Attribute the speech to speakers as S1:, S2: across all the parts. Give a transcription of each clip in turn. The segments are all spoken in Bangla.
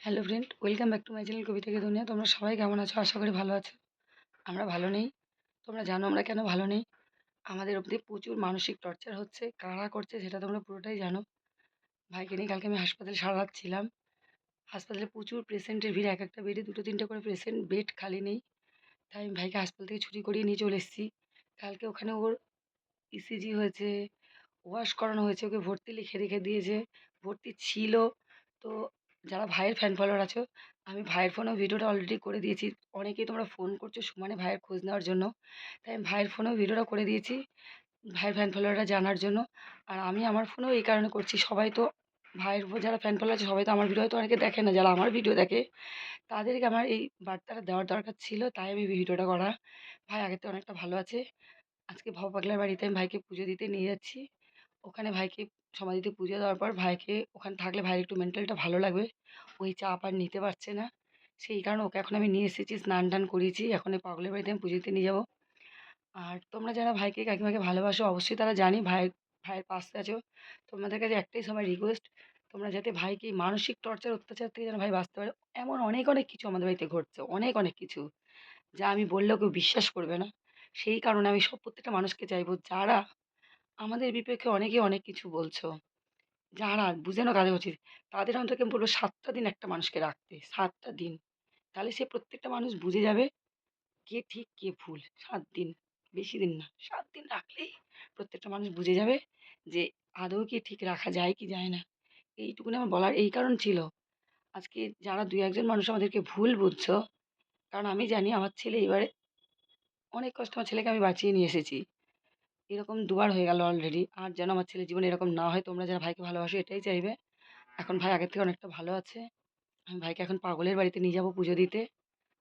S1: Hello friend welcome back to my channel কবিতাকে দুনিয়া তোমরা সবাই কেমন আছো? আশা করি ভালো আছো। আমরা ভালো নেই। তোমরা জানো আমরা কেন ভালো নেই? আমাদের অবধি প্রচুর মানসিক টর্চার হচ্ছে। কারা করছে সেটা তোমরা পুরোটাই জানো। ভাইকে নিয়ে কালকে আমি হাসপাতালে সারা রাত ছিলাম। হাসপাতালে প্রচুর পেশেন্টের ভিড়, এক একটা বেডে দুটো তিনটে করে পেশেন্ট বেড খালি নেই। তাই আমি ভাইকে হাসপাতাল থেকে ছুটি করিয়ে নিয়ে চলে এসেছি। কালকে ওখানে ওর ইসিজি হয়েছে ওয়াশ করানো হয়েছে, ওকে ভর্তি লিখে রেখে দিয়েছে। ভর্তি ছিল। তো যারা ভাইয়ের ফ্যান ফলোয়ার আছো, আমি ভাইয়ের ফোনেও ভিডিওটা অলরেডি করে দিয়েছি। অনেকেই তোমরা ফোন করছ সমানে ভাইয়ের খোঁজ নেওয়ার জন্য। তাই আমি ভাইয়ের ফোনেও ভিডিওটা করে দিয়েছি ভাইয়ের ফ্যান ফলোয়াররা জানার জন্য। আর আমি আমার ফোনেও এই কারণে করছি, সবাই তো ভাইয়ের যারা ফ্যান ফলোয়ার আছে, সবাই তো আমার ভিডিও হয়তো অনেকে দেখে না, যারা আমার ভিডিও দেখে। তাদেরকে আমার এই বার্তাটা দেওয়ার দরকার ছিল, তাই আমি ভিডিওটা করা। ভাই থেকে অনেকটা ভালো আছে। আজকে ভব পাগলার বাড়িতে আমি ভাইকে পুজো দিতে নিয়ে যাচ্ছি। ওখানে ভাইকে সমাধিতে পুজো দেওয়ার পর ভাইকে, ওখানে থাকলে ভাইয়ের একটু মেন্টালটা ভালো লাগবে। ওই চাপ আর নিতে পারছে না। সেই কারণে ওকে এখন আমি নিয়ে এসেছি, স্নান টান করিয়েছি। এখন এই পাগলের বাড়িতে আমি পুজো দিতে নিয়ে যাব। আর তোমরা যারা ভাইকে, কাকিমাকে ভালোবাসো, অবশ্যই তারা জানি ভাইয়ের ভাইয়ের পাশে আছো। তোমাদের কাছে একটাই সময় রিকোয়েস্ট তোমরা যাতে ভাইকে মানসিক টর্চার অত্যাচার থেকে যেন ভাই বাঁচতে পারে। এমন অনেক অনেক কিছু আমাদের বাড়িতে ঘটছে। অনেক অনেক কিছু। যা আমি বললেও কেউ বিশ্বাস করবে না। সেই কারণে আমি সব প্রত্যেকটা মানুষকে চাইব, যারা আমাদের বিপক্ষে অনেকে অনেক কিছু বলছো। যারা বুঝে নাও তাদের উচিত। তাদের অন্তত আমি বলব সাতটা দিন একটা মানুষকে রাখতে। সাতটা দিন। তাহলে সে প্রত্যেকটা মানুষ বুঝে যাবে কে ঠিক, কে ভুল। সাত দিন। বেশি দিন না। সাত দিন রাখলেই প্রত্যেকটা মানুষ বুঝে যাবে যে আদৌ কি ঠিক রাখা যায় কি যায় না। এইটুকুনি আমার বলার এই কারণ ছিল। আজকে যারা দু একজন মানুষ আমাদেরকে ভুল বুঝছ, কারণ আমি জানি আমার ছেলে এবারে অনেক কষ্ট আমার ছেলেকে আমি বাঁচিয়ে নিয়ে এসেছি। এরকম দুবার হয়ে গেল অলরেডি আর যেন আমার ছেলের জীবনে এরকম না হয়, তোমরা যারা ভাইকে ভালোবাসো এটাই চাইবে। এখন ভাই আগের থেকে অনেকটা ভালো আছে। আমি ভাইকে এখন পাগলের বাড়িতে নিয়ে যাব পুজো দিতে।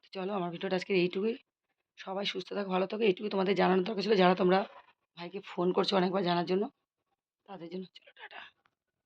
S1: তো চলো, আমার ভিডিওটা আজকে এইটুকুই। সবাই সুস্থ থাকো, ভালো থাকো, এইটুকুই তোমাদের জানানোর দরকার ছিল, যারা তোমরা ভাইকে ফোন করছ অনেকবার জানার জন্য। তাদের জন্য চলো